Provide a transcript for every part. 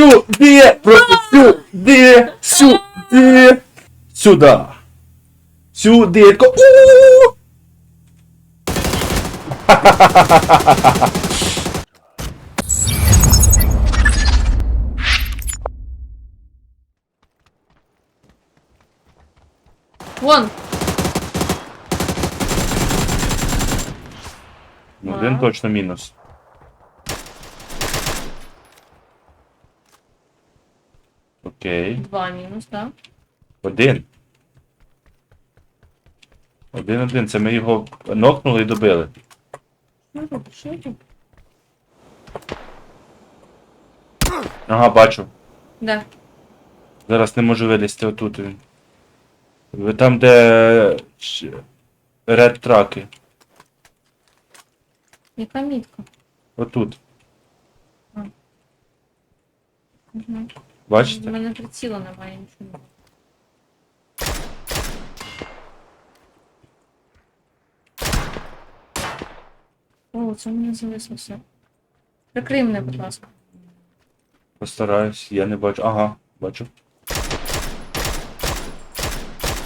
Сюди! Просто сюди! Сюди! Сюда! Сюди! Тако, у-у-у! Вон! Ну, Один Вау. точно мінус. Окей. Два мінус, так? Один. Один-один. Це ми його нокнули і добили. Ну, що я? Ага, бачу. Де? Зараз не можу вилізти отут він. Ви там, де ред траки. Яка мітка? Отут. Угу. У мене приціла немає нічого. О, це в мене зависло все. Прикрий мене, будь ласка. Постараюсь, я не бачу. Ага, бачу.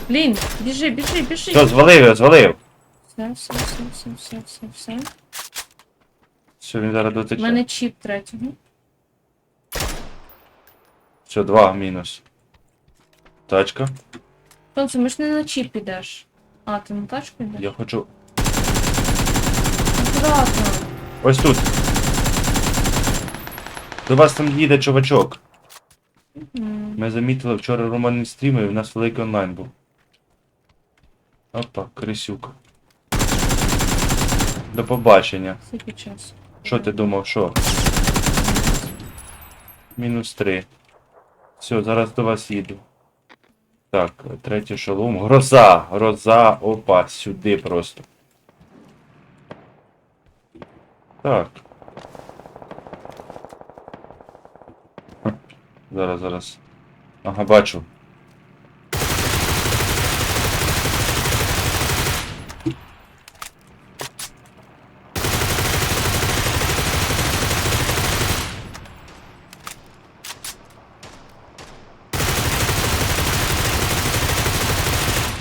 Блін, біжи, біжи, біжи. Все, звалив його, звалив. Все, все, все, все, все, все, все. Все, він зараз У дотече. мене чіп третього. Все, два мінус. Тачка. Сонце, ми ж не на чіп підеш. А, ти на тачку йдеш? Я хочу. Акуратно. Ось тут. До вас там їде чувачок. М, Ми замітили вчора романний стрім, і в нас великий онлайн був. Опа, Крисюк. До побачення. Скільки часу? Що ти думав, що? Мінус три. Все, зараз до вас їду. Так, третій шолом. Гроза! Гроза! Опа, сюди просто. Так. Зараз, зараз. Ага, бачу.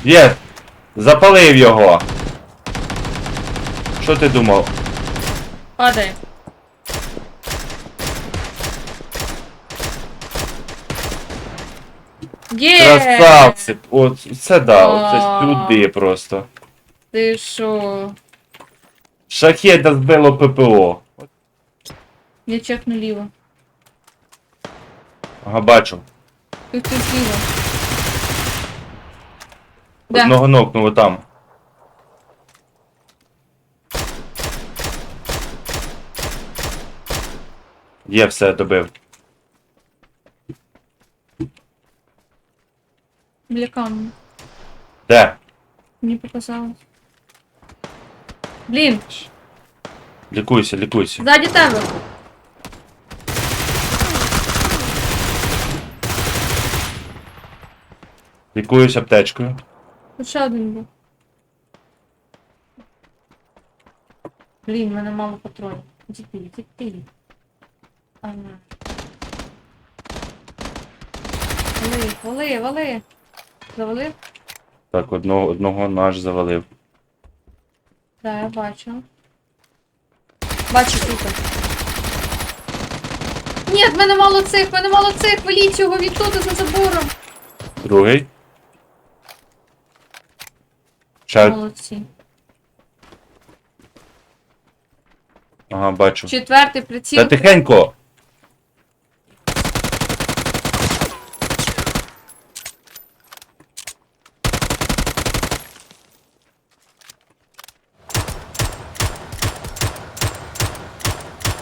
Є! Запалив його! Що ти думав? Падай. Є! Красавці! От це да, оце сюди просто. Ти що? Шахеда збило ППО. Я чекну ліво. Ага, бачу. Тут тут ліво. Де? Одного нокнуло там. Є, все, добив. Біля камня. Де? Мені показалось. Блін, Лікуйся, лікуйся. ззаді тебе. Лікуюсь аптечкою. Тут ще один був. Блін, в мене мало патронів. Іди ти, іди ти. Ага. Вали, вали, вали. Завалив? Так, одного, одного наш завалив. Да, я бачу. Бачу тут. Ні, в мене мало цих, в мене мало цих, валіть його від за забором. Другий. Ще. Молодці. Ага, бачу. Четвертий приціл. Та тихенько!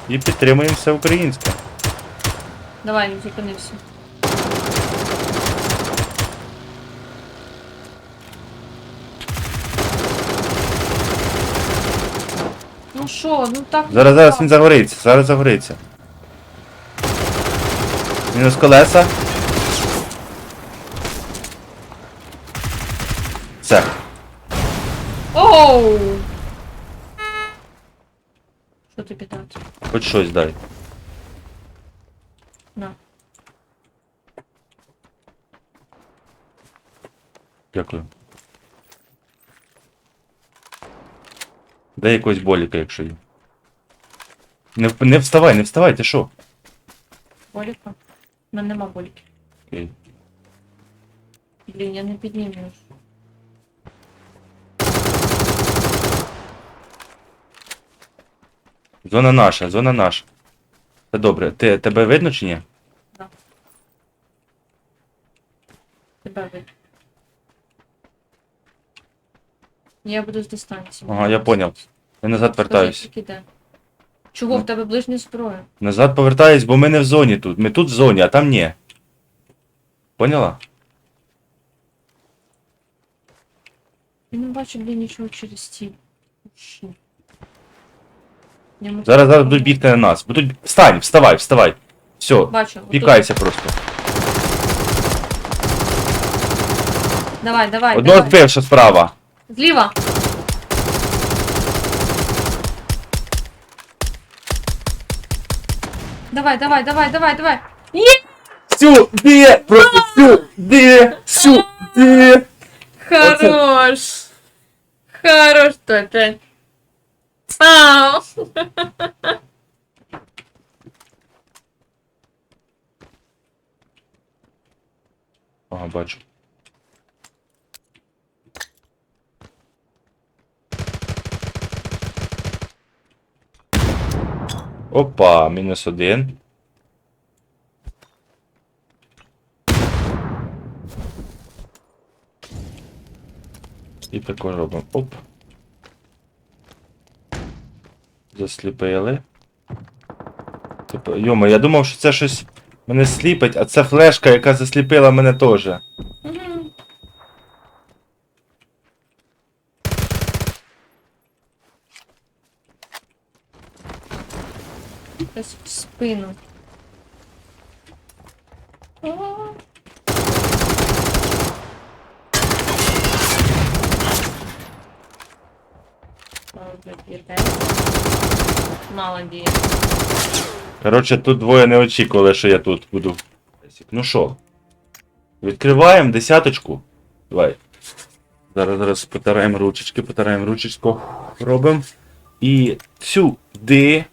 І підтримуємо все українське. Давай, зупинився. Ну що, ну так. Зараз, зараз він загориться, зараз загориться. Мінус колеса. Все. Оу! Що тобі дати? Хоч щось дай. На. Дякую. Дай якогось боліка, якщо є. Не, не вставай, не вставай, ти що? Боліка? У мене нема боліки. Окей. Блін, я не підніму. Зона наша, зона наша. Та добре, ти, тебе видно чи ні? Тебе вид. Я буду з дистанції. Ага, я поняв. Я назад вертаюсь. Де. Чого Ну. в тебе ближня зброя? Назад повертаюсь, бо ми не в зоні тут. Ми тут в зоні, а там ні. Поняла? Я не бачу, блін, нічого через. Я можу- Зараз зараз будуть бігти на нас. Будуть. Встань, вставай, вставай. Все, Бачу. отут. пікайся просто. Давай, давай, Одного давай. збивша справа. Зліва. Давай, давай, давай, давай, давай. Сюди! Просто сюди! Сюди! Хорош. Хорош, то опять. Ау. Ага, бачу. Опа, мінус один. І також робимо. Оп. Засліпили. Типу, йома, я думав, що це щось мене сліпить, а це флешка, яка засліпила мене теж. Десь в спину. О. Молодець. Коротше, тут двоє не очікували, що я тут буду. Ну що, відкриваємо десяточку. Давай. Зараз зараз потараємо ручечки, потараємо ручечку. Робимо. І сюди.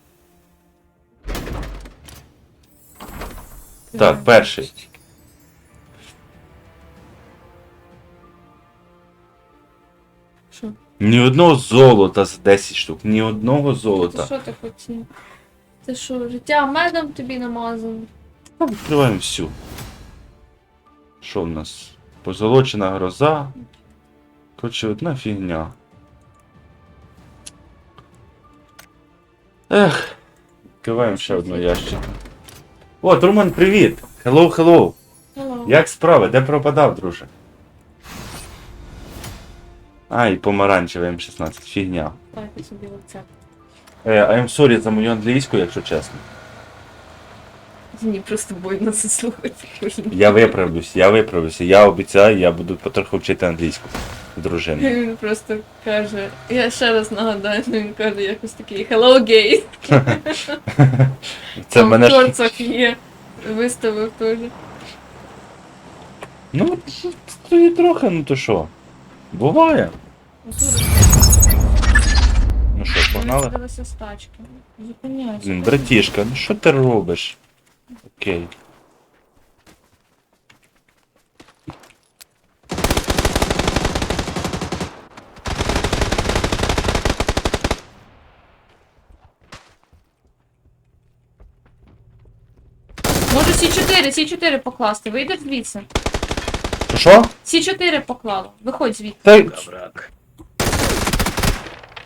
Так, перший. Що? Ні одного золота з 10 штук. Ні одного Ти золота. що ти хотів? Ти що, життя медом тобі намазано? Ну, Відкриваємо всю. Що в нас? Позолочена гроза. Коротше, одна фігня. Ех. Відкриваємо ще одну ящик. О, Труман, привіт! Hello, hello! Hello. Як справи? Де пропадав, друже? Ай, помаранчевий М16, фігня. Дайте собі оце. Е, I'm sorry за мою англійську, якщо чесно. Мені просто больно це слухати. Я виправлюсь, я виправлюся. Я обіцяю, я буду потроху вчити англійську. Дружини. Він просто каже, я ще раз нагадаю, ну він каже якось такий Hello gay. Це Там мене в ж. торцах є. Виставив теж. Ну, то і трохи, ну то що. Буває. Отут Ну що, погнали? Дивися з тачки. Зупиняйся. Блін, братішка, ну що ти робиш? Окей. Можу С4, С4 покласти. Вийдеш звідси. Що, Що? С4 поклало. Виходь звідси. Та...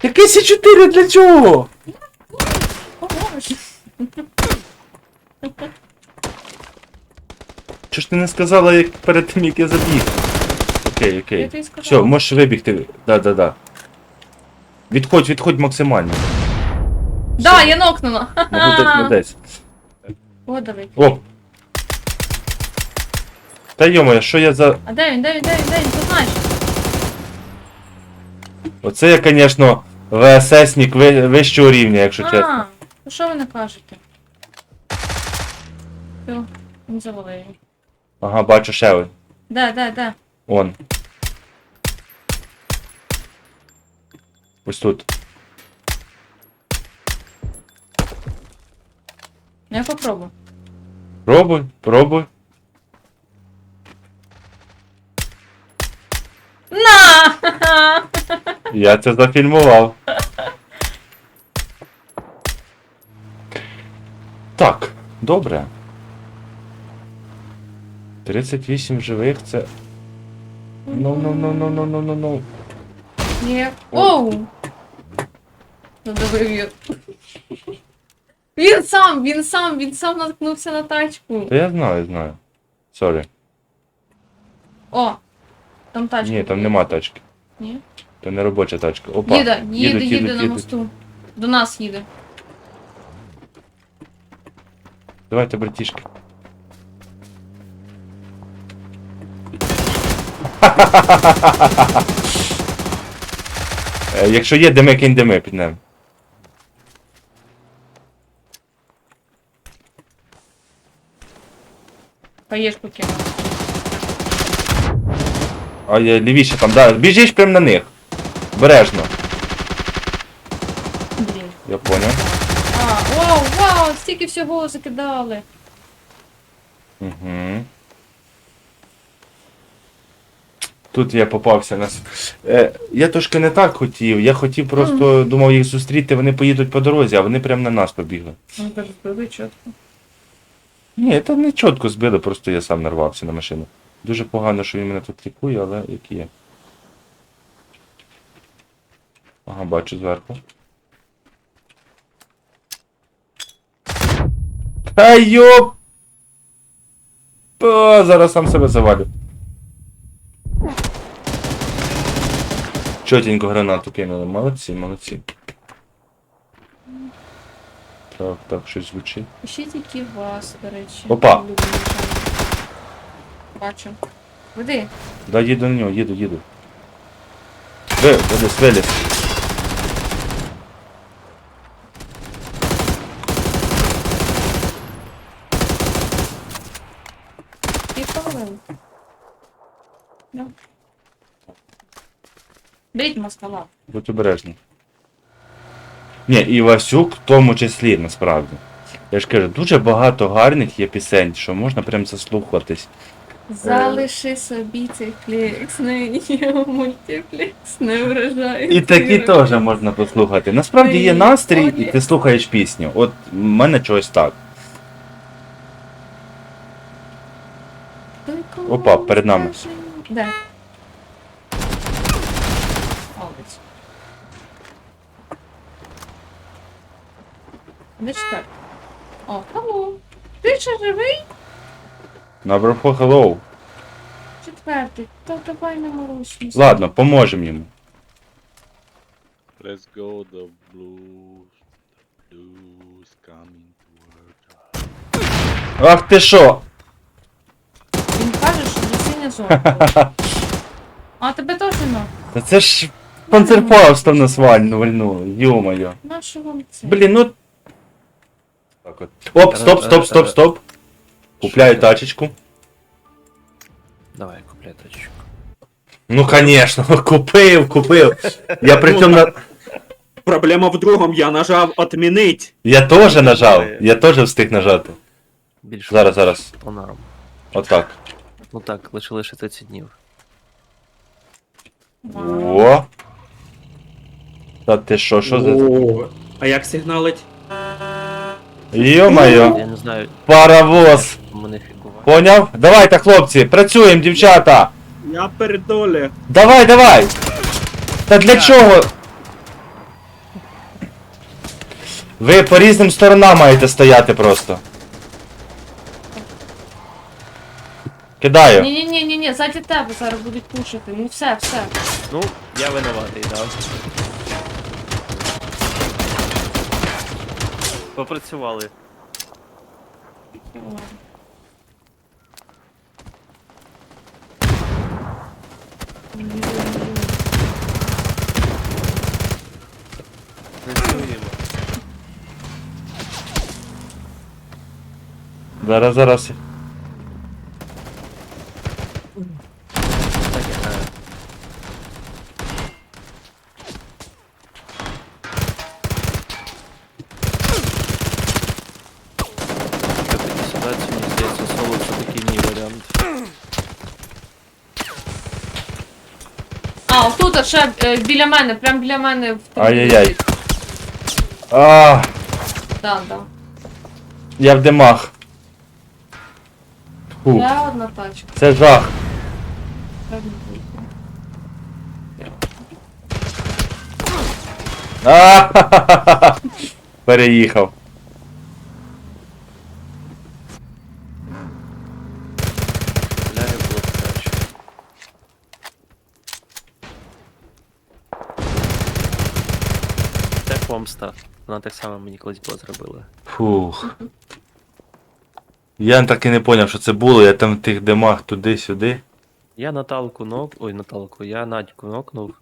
Який С4 для чого? Поможеш. Чого ж ти не сказала як перед тим, як я забіг? Окей, Я окей. сказала. Все, можеш вибігти. Да-да-да. Відходь, відходь максимально. Да, я нокнула. Молодець, молодець. О, давай. Оп. Та йомо, що я за. А де він, де він, де він, де він, ти знаєш? Оце я, звісно, ВССник ви- вищого рівня, якщо чесно. А, ну що ви не кажете? Все, він завалив. Ага, бачу ще один. Да, да, да. Он. Ось тут. Ну, я попробую. Пробуй, пробуй. На! Я це зафільмував. Так, добре. 38 живих це. Ну, ну, ну, ну, ну, ну, ну, ну. Ні. Оу! Задавив він. Він сам, він сам, він сам наткнувся на тачку. Та я знаю, знаю. Сорі. О! Там тачка. Ні, там нема тачки. Ні? Це не робоча тачка. Опа. Їде, їде, їде їдуть, на мосту. До нас їде. Давайте, братішки. Якщо є дими, кинь дими під ним. Хаєшку кинув. А я лівіше там, да. Біжиш прямо на них. Бережно. Блін. Я поняв. А, вау, вау, стільки всього закидали. Угу. Тут я попався на. Е, я трошки не так хотів. Я хотів просто думав їх зустріти, вони поїдуть по дорозі, а вони прямо на нас побігли. Ну так збили чітко. Ні, це не чітко збили, просто я сам нарвався на машину. Дуже погано, що він мене тут лікує, але як є. Ага, бачу зверху. Та йоп! О, зараз сам себе завалю. Чотенько гранату кинули. Молодці, молодці. Так, так, щось звучить. Ще тільки вас, до речі. Опа. Люблю. Бачу. Веди. Да, їду на нього, їду, їду. Ви, виліз, виліз. І повалив. Да. Беріть москала. Будь обережний. Ні, і Васюк в тому числі, насправді. Я ж кажу, дуже багато гарних є пісень, що можна прям заслухатись. Залиши собі цей флекс, не мультиплекс, не вражає. І такі теж можна послухати. Насправді є настрій, і ти слухаєш пісню. От в мене чогось так. Опа, перед нами. Де? Молодець. Де четвертий? О, алло. Ти ще живий? Наверху hello. Четвертий. Та давай не морочимось. Ладно, поможемо йому. Let's go, the blues. The blues coming towards us. Ах ти що? Він каже, що не синя зона. А тебе теж ну. Та це ж панцерфауст там нас валь- вальнуло, йо-моє. На що вам це? Блін, ну. Так от. Оп, стоп, стоп, стоп, стоп. Купляю тачечку. Давай, купляй тачку. Ну, конечно, купив, купив. Я при цьому на... Проблема в другому, я нажав отмінить. Я теж нажав. Я теж встиг нажати. Більше Зараз, зараз. по норм. Отак. Ну так, лише лише 30 днів. О. Та ти що, що за. О, А як сигналить? Йо-моє, Я не знаю, паровоз. мене. Поняв? Давайте, хлопці, працюємо, дівчата. Я передолі. Давай, давай! Та для чого? Ви по різним сторонам маєте стояти просто. Кидаю. Ні, ні, ні, ні, ні, ззаді тебе зараз будуть пушити. Ну все, все. Ну, я винуватий, да. Попрацювали. Працюємо. Зараз, зараз. Так, е, тут, ще е, біля мене, прям біля мене в Ай-яй-яй. А, Да, да. я в димах. Фу, Ще одна тачка. це жах. Треба бути. А, Переїхав. Ляю було краще. Це помста. Вона так само мені колись була зробила. Фух. Я так і не зрозумів, що це було, я там в тих димах туди-сюди. Я Наталку нок. Ой, Наталку, я Надьку нокнув.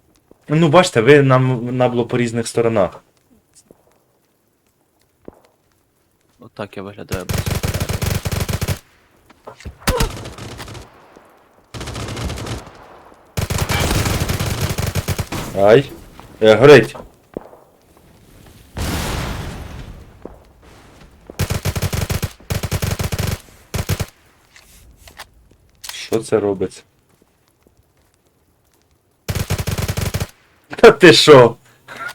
Ну, бачите, ви нам було по різних сторонах. Отак я виглядаю без Ай. Е, горить. Що це робиться? Та ти що?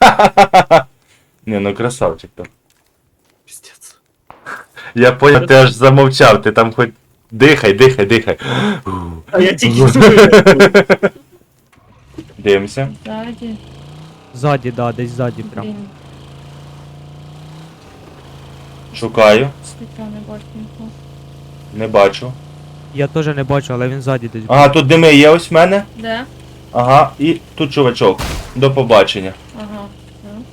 Ні, ну красавчик там. Піздець. Я поняв, ти аж замовчав, ти там хоч дихай, дихай, дихай. А я тільки чую. Дивимося. Ззаді. Ззаді, да, десь ззаді прям. Блін, Шукаю. світла не бачу нікого. Не бачу. Я теж не бачу, але він ззаді десь. Ага, тут дими є ось в мене. Де? Ага, і тут чувачок. До побачення. Ага.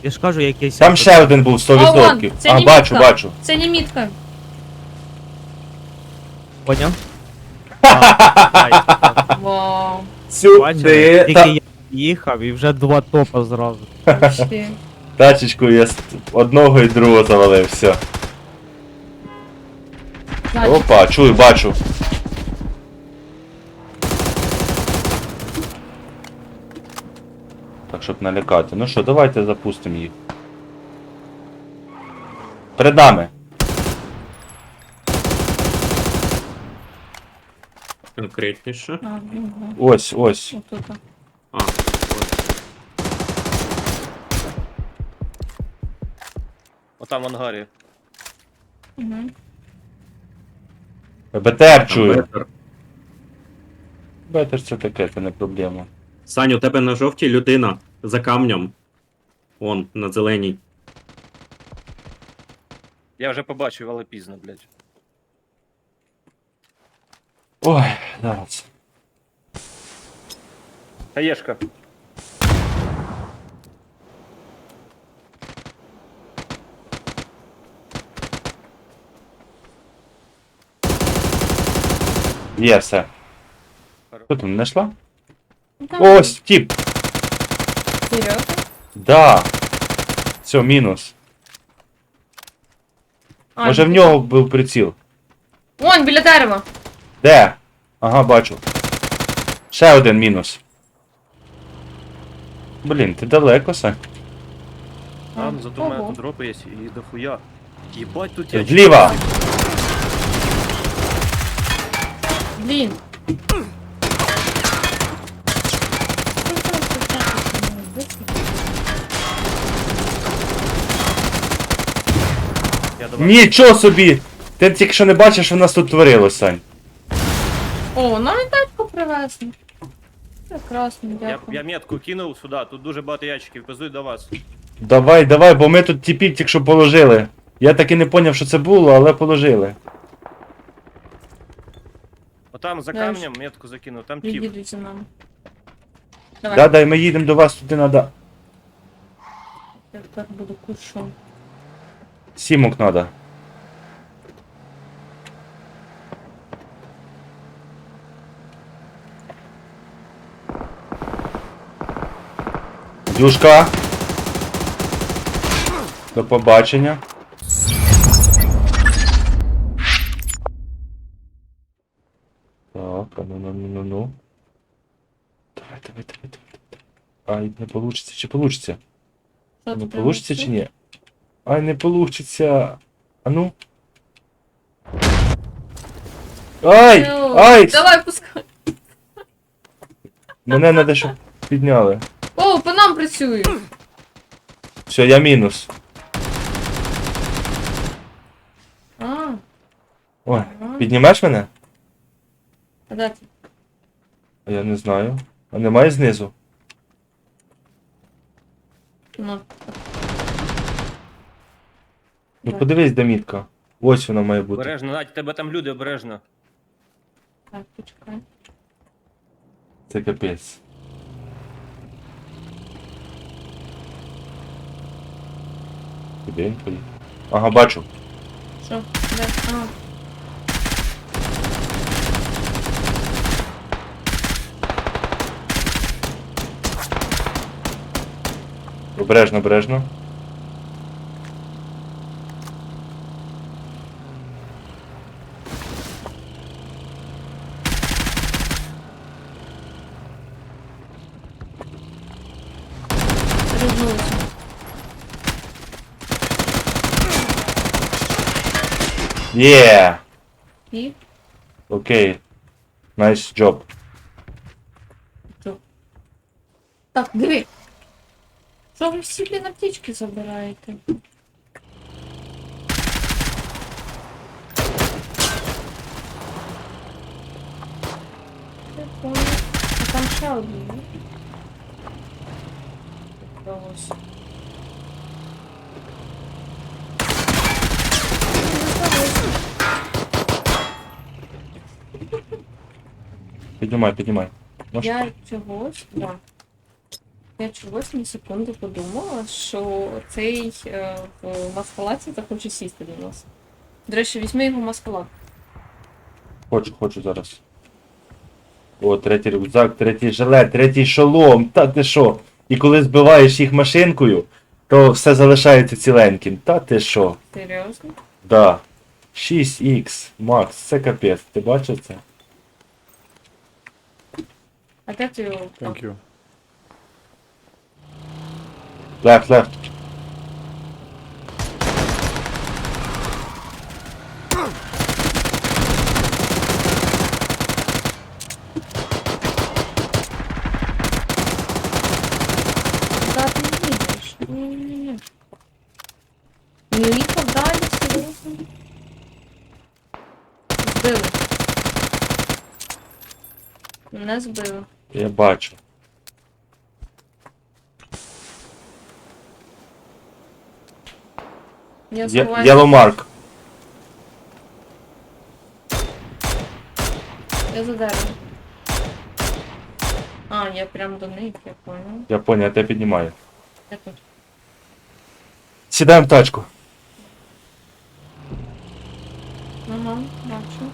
Я ж кажу, якийсь. Там ще один був 100%. А, вон, це а, німітка. бачу, бачу. Це не мітка. Поняв? Вау. Сюди. Тільки я їхав і вже два топа зразу. Тачечку я з одного і другого завалив, все. Опа, чую, бачу. Так, щоб налякати. Ну що, давайте запустимо їх. Перед нами. Конкретніше. А, угу. Ось, ось. Отут. А, ось. Отам в ангарі. Угу. БТР чую. бетер. БТР це таке, це не проблема. Саню, у тебе на жовтій людина за камнем. Вон, на зеленій. Я вже побачив, але пізно, блядь. Ой, зараз. Хаєшка. Є все. Що там, не знайшла? Ну, там Ось, тіп. Серйозно? Да. Все, мінус. А, Може в ні. нього був приціл. Вон, біля дерева. Де? Ага, бачу. Ще один мінус. Блін, ти далеко, Сань. Там А, зато в мене ого. тут дропи є і дохуя. Єбать тут я. Зліва! Блін. Я до вас. Нічого собі! Ти тільки що не бачиш, що в нас тут творилось, Сань. О, навіть тачку привезли. Прекрасно, Я, дякую. я метку кинув сюди, тут дуже багато ящиків, пиздуй до вас. Давай, давай, бо ми тут тіпів тільки що положили. Я так і не поняв, що це було, але положили. Отам за ж- камнем метку закинув, там тіп. Відійдуть за нами. Давай, Да, дай, ми їдемо до вас, туди треба. я так буду куршом. Сімок треба. Дюшка. До побачення. Так, а ну ну ну ну ну. Давай, давай, давай, давай. Ай, не получится, чи получится? Що Не ти получится чи ні? Ай, не получится. А ну. Ай! Ай! Давай, пускай. Мене надо, щоб підняли. О, по нам працюють! Все, я мінус. А, Ой, піднімеш мене? а де ти? А я не знаю. А немає знизу? Ну, Ну подивись, де мітка. Ось вона має бути. Обережно, Надь, тебе там люди, обережно. так, почекай. Це капець. Куди він? Ага, бачу. Що? Де? А, Обережно, обережно. Розжулися. Є! І? Окей. Nice job. Так, диви. Що ви всі блін аптечки забираєте? А там ще одні, ні? Вдалося. Піднімай, піднімай. Може? Я чогось, да. Я чогось на секунду подумала, що цей е, в маскалаці захоче сісти до нас. До речі, візьми його маскалат. Хочу, хочу зараз. О, третій рюкзак, третій жилет, третій шолом. Та ти що? І коли збиваєш їх машинкою, то все залишається ціленьким. Та ти що? Серйозно? Да. 6X, Макс, це капець. Ти бачив це? А його? Thank you. Left, left. Не збили. Я бачу. Я Є- сховаю. Yellow mark. Я за деревом. А, я прям до них, я понял. Я понял, я тебе піднімаю. Я тут. Сідаємо в тачку. Ага, бачу.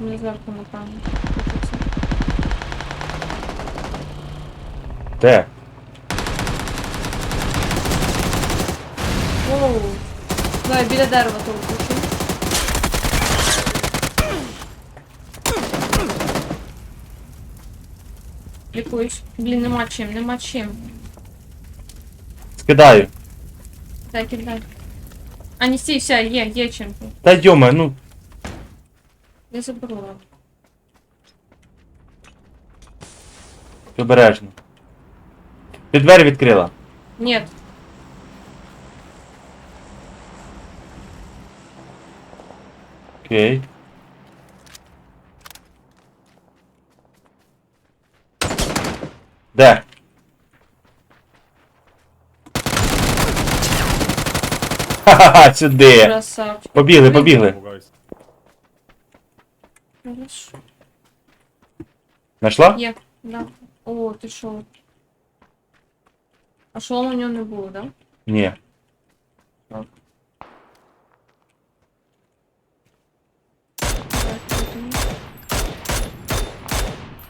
Не зверху, напевно. Де? Воу. Давай, біля дерева того включу. Лікуюсь. Блін, нема чим, нема чим. Скидаю. Дай, кидай. А, не стій, все, є, є чим. Та йома, ну. Я заберу. Обережно. Ти двері відкрила. Нет. Окей. Де? Ха-ха-ха, сюди. Красавчик. Побігли, побігли. Хорошо. Нашла? Є, да. О, ти що? А шолома у нього не було, да? Ні.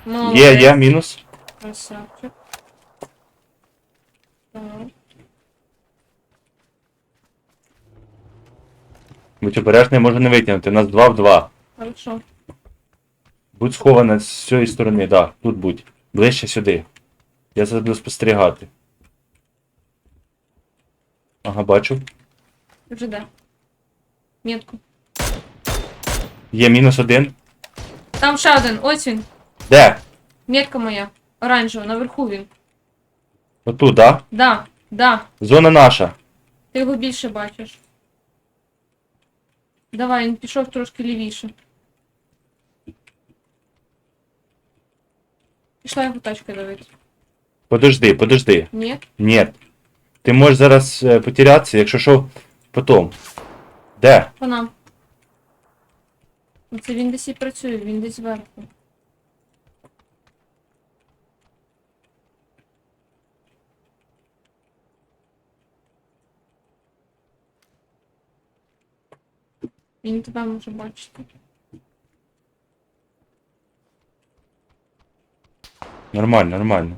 Молодець. Є, є, мінус. Красавчик. Так. Будь обережний, може не витягнути. У нас 2 в 2. Хорошо. Будь схована з цієї сторони, да, тут будь. Ближче сюди. Я зараз буду спостерігати. Ага, бачу. Вже де? Метку. Є мінус один. Там ще один, ось він. Де? Метка моя. Оранжево, наверху він. Отут, да? Да, да. Зона наша. Ти його більше бачиш. Давай, він пішов трошки лівіше. Пішла його тачка давити. Подожди, подожди. Ні? Ні. Ти можеш зараз е, потерятися, якщо що, потом. Де? По нам. Ну, Це він десь і працює, він десь зверху. Він тебе може бачити. Нормально, нормально.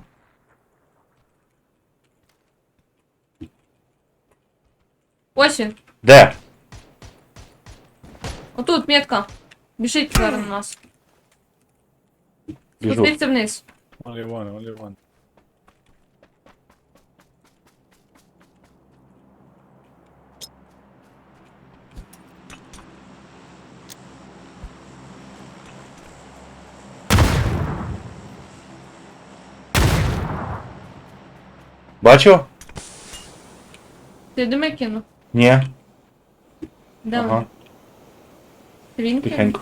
Він! Де? Отут метка. Біжить зараз на нас. Біжу. Спустився вниз. Only one, only one. Бачив? Ти диме кинув? Ні. Де Ага. він? Він? Тихенько.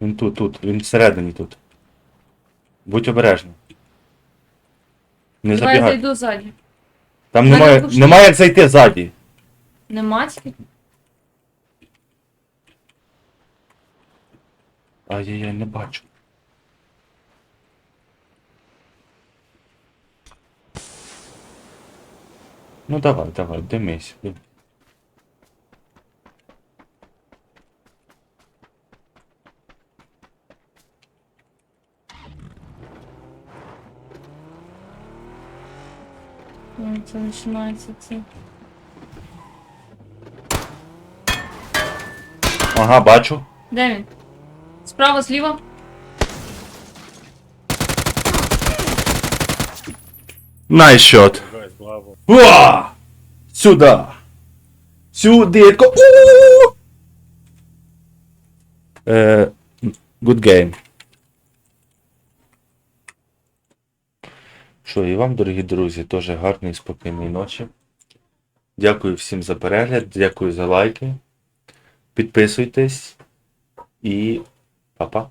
Він тут, тут, він всередині тут. Будь обережний. Не Давай я забігай. зайду ззаді. Там Мене немає, пушить. немає як зайти ззаді. Нема тільки? Ай-яй-яй, не бачу. Ну давай, давай, димись. Це починається це. Ага, бачу. Де він? Справа, зліва? Найс шот. Guys, Уа! Сюда! Сюдитко! У! Е, Good game. Що, і вам, дорогі друзі, теж гарної і спокійної ночі. Дякую всім за перегляд, дякую за лайки. Підписуйтесь і па-па.